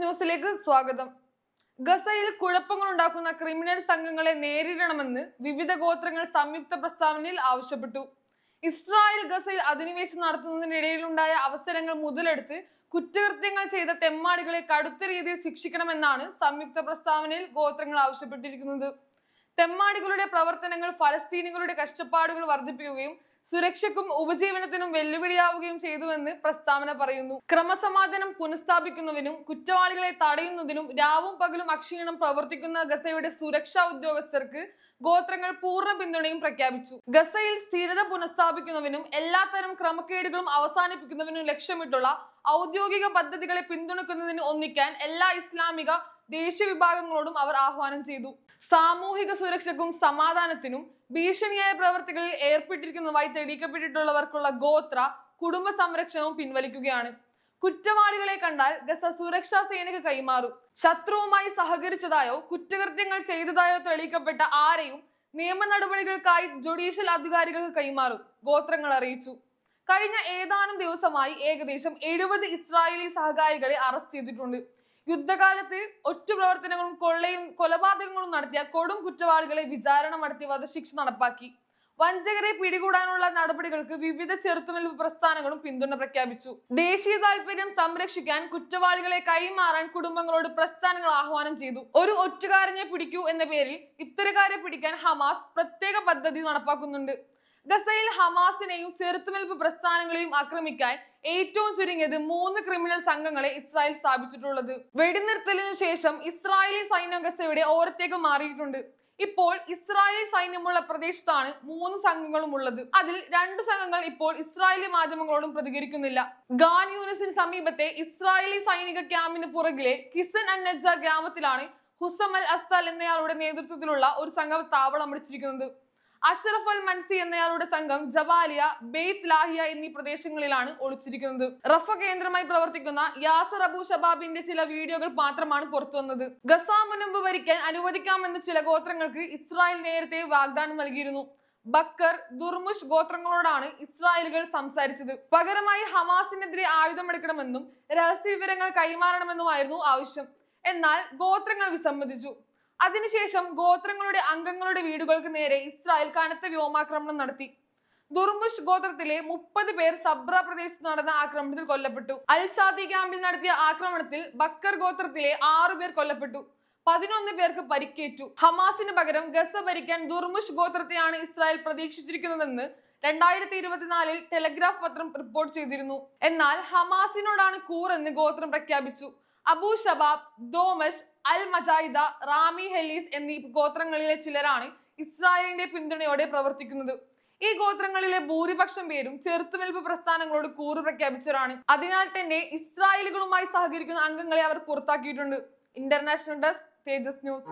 ന്യൂസിലേക്ക് സ്വാഗതം. ഗസയിൽ കുഴപ്പങ്ങൾ ഉണ്ടാക്കുന്ന ക്രിമിനൽ സംഘങ്ങളെ നേരിടണമെന്ന് വിവിധ ഗോത്രങ്ങൾ സംയുക്ത പ്രസ്താവനയിൽ ആവശ്യപ്പെട്ടു. ഇസ്രായേൽ ഗസയിൽ അധിനിവേശം നടത്തുന്നതിനിടയിലുണ്ടായ അവസരങ്ങൾ മുതലെടുത്ത് കുറ്റകൃത്യങ്ങൾ ചെയ്ത തെമ്മാടികളെ കടുത്ത രീതിയിൽ ശിക്ഷിക്കണമെന്നാണ് സംയുക്ത പ്രസ്താവനയിൽ ഗോത്രങ്ങൾ ആവശ്യപ്പെട്ടിരിക്കുന്നത്. തെമ്മാടികളുടെ പ്രവർത്തനങ്ങൾ ഫലസ്തീനികളുടെ കഷ്ടപ്പാടുകൾ വർദ്ധിപ്പിക്കുകയും സുരക്ഷയ്ക്കും ഉപജീവനത്തിനും വെല്ലുവിളിയാവുകയും ചെയ്തുവെന്ന് പ്രസ്താവന പറയുന്നു. ക്രമസമാധാനം പുനഃസ്ഥാപിക്കുന്നതിനും കുറ്റവാളികളെ തടയുന്നതിനും രാവും പകലും അക്ഷീണം പ്രവർത്തിക്കുന്ന ഗസയുടെ സുരക്ഷാ ഉദ്യോഗസ്ഥർക്ക് ഗോത്രങ്ങൾ പൂർണ പിന്തുണയും പ്രഖ്യാപിച്ചു. ഗസയിൽ സ്ഥിരത പുനഃസ്ഥാപിക്കുന്നതിനും എല്ലാത്തരം ക്രമക്കേടുകളും അവസാനിപ്പിക്കുന്നതിനും ലക്ഷ്യമിട്ടുള്ള ഔദ്യോഗിക പദ്ധതികളെ പിന്തുണക്കുന്നതിന് ഒന്നിക്കാൻ എല്ലാ ഇസ്ലാമിക ദേശീയ വിഭാഗങ്ങളോടും അവർ ആഹ്വാനം ചെയ്തു. സാമൂഹിക സുരക്ഷയ്ക്കും സമാധാനത്തിനും ഭീഷണിയായ പ്രവർത്തികളിൽ ഏർപ്പെട്ടിരിക്കുന്നതായി തെളിയിക്കപ്പെട്ടിട്ടുള്ളവർക്കുള്ള ഗോത്ര കുടുംബ സംരക്ഷണവും പിൻവലിക്കുകയാണ്. കുറ്റവാളികളെ കണ്ടാൽ ഗസ സുരക്ഷാ സേനയ്ക്ക് കൈമാറും. ശത്രുവുമായി സഹകരിച്ചതായോ കുറ്റകൃത്യങ്ങൾ ചെയ്തതായോ തെളിയിക്കപ്പെട്ട ആരെയും നിയമ നടപടികൾക്കായി ജുഡീഷ്യൽ അധികാരികൾക്ക് കൈമാറും ഗോത്രങ്ങൾ അറിയിച്ചു. കഴിഞ്ഞ ഏതാനും ദിവസമായി ഏകദേശം എഴുപത് ഇസ്രായേലി സഹകാരികളെ അറസ്റ്റ് ചെയ്തിട്ടുണ്ട്. യുദ്ധകാലത്ത് ഒറ്റ പ്രവർത്തനങ്ങളും കൊള്ളയും കൊലപാതകങ്ങളും നടത്തിയ കൊടും കുറ്റവാളികളെ വിചാരണ നടത്തി വധശിക്ഷ നടപ്പാക്കി. വഞ്ചകരെ പിടികൂടാനുള്ള നടപടികൾക്ക് വിവിധ ചെറുത്തുനിൽപ്പ് പ്രസ്ഥാനങ്ങളും പിന്തുണ പ്രഖ്യാപിച്ചു. ദേശീയ താല്പര്യം സംരക്ഷിക്കാൻ കുറ്റവാളികളെ കൈമാറാൻ കുടുംബങ്ങളോട് പ്രസ്ഥാനങ്ങൾ ആഹ്വാനം ചെയ്തു. ഒരു ഒറ്റുകാരനെ പിടിക്കൂ എന്ന പേരിൽ ഇത്തരക്കാരെ പിടിക്കാൻ ഹമാസ് പ്രത്യേക പദ്ധതി നടപ്പാക്കുന്നുണ്ട്. ഗസയിൽ ഹമാസിനെയും ചെറുത്തുനിൽപ്പ് പ്രസ്ഥാനങ്ങളെയും ആക്രമിക്കാൻ ഏറ്റവും ചുരുങ്ങിയത് മൂന്ന് ക്രിമിനൽ സംഘങ്ങളെ ഇസ്രായേൽ സ്ഥാപിച്ചിട്ടുള്ളത്. വെടിനിർത്തലിനു ശേഷം ഇസ്രായേലി സൈന്യം ഗസയുടെ ഓരത്തേക്ക് മാറിയിട്ടുണ്ട്. ഇപ്പോൾ ഇസ്രായേൽ സൈന്യമുള്ള പ്രദേശത്താണ് മൂന്ന് സംഘങ്ങളും ഉള്ളത്. അതിൽ രണ്ട് സംഘങ്ങൾ ഇപ്പോൾ ഇസ്രായേലി മാധ്യമങ്ങളോടും പ്രതികരിക്കുന്നില്ല. ഗാൻ യൂനിസിന് സമീപത്തെ ഇസ്രായേലി സൈനിക ക്യാമ്പിന് പുറകിലെ കിസൻ അന്നജ ഗ്രാമത്തിലാണ് ഹുസമൽ അസ്താൽ എന്നയാളുടെ നേതൃത്വത്തിലുള്ള ഒരു സംഘം താവളം അടിച്ചിരിക്കുന്നത്. അഷ്റഫ് അൽ മൻസി എന്നയാളുടെ സംഘം ജവാലിയ ബെയ്ത്ത് ലാഹിയ എന്നീ പ്രദേശങ്ങളിലാണ് ഒളിച്ചിരിക്കുന്നത്. റഫ കേന്ദ്രമായി പ്രവർത്തിക്കുന്ന യാസർ അബു ഷബാബിന്റെ ചില വീഡിയോകൾ മാത്രമാണ് പുറത്തുവന്നത്. ഗസ മുനമ്പ് ഭരിക്കാൻ അനുവദിക്കാമെന്ന് ചില ഗോത്രങ്ങൾക്ക് ഇസ്രായേൽ നേരത്തെ വാഗ്ദാനം നൽകിയിരുന്നു. ബക്കർ ദുർമുഷ് ഗോത്രങ്ങളോടാണ് ഇസ്രായേലുകൾ സംസാരിച്ചത്. പകരമായി ഹമാസിനെതിരെ ആയുധമെടുക്കണമെന്നും രഹസ്യ വിവരങ്ങൾ കൈമാറണമെന്നുമായിരുന്നു ആവശ്യം. എന്നാൽ ഗോത്രങ്ങൾ വിസമ്മതിച്ചു. അതിനുശേഷം ഗോത്രങ്ങളുടെ അംഗങ്ങളുടെ വീടുകൾക്ക് നേരെ ഇസ്രായേൽ കനത്ത വ്യോമാക്രമണം നടത്തി. ദുർമുഷ് ഗോത്രത്തിലെ മുപ്പത് പേർ സബ്ര പ്രദേശത്ത് നടന്ന ആക്രമണത്തിൽ കൊല്ലപ്പെട്ടു. അൽ ഷാദി ക്യാമ്പിൽ നടത്തിയ ആക്രമണത്തിൽ ബക്കർ ഗോത്രത്തിലെ ആറു പേർ കൊല്ലപ്പെട്ടു. പതിനൊന്ന് പേർക്ക് പരിക്കേറ്റു. ഹമാസിന് പകരം ഗസ ഭരിക്കാൻ ദുർമുഷ് ഗോത്രത്തെയാണ് ഇസ്രായേൽ പ്രതീക്ഷിച്ചിരിക്കുന്നതെന്ന് രണ്ടായിരത്തി ഇരുപത്തിനാലിൽ ടെലഗ്രാഫ് പത്രം റിപ്പോർട്ട് ചെയ്തിരുന്നു. എന്നാൽ ഹമാസിനോടാണ് കൂർ എന്ന് ഗോത്രം പ്രഖ്യാപിച്ചു. Abu Shabab Doghmush al Majayda Rami Helis എന്നീ ഗോത്രങ്ങളിലെ ചിലരാണ് ഇസ്രായേലിന്റെ പിന്തുണയോടെ പ്രവർത്തിക്കുന്നത്. ഈ ഗോത്രങ്ങളിലെ ഭൂരിപക്ഷം പേരും ചെറുത്തുനിൽപ്പ് പ്രസ്ഥാനങ്ങളോട് കൂറ് പ്രഖ്യാപിച്ചവരാണ്. അതിനാൽ തന്നെ ഇസ്രായേലുകളുമായി സഹകരിക്കുന്ന അംഗങ്ങളെ അവർ പുറത്താക്കിയിട്ടുണ്ട്. International desk Tejas news.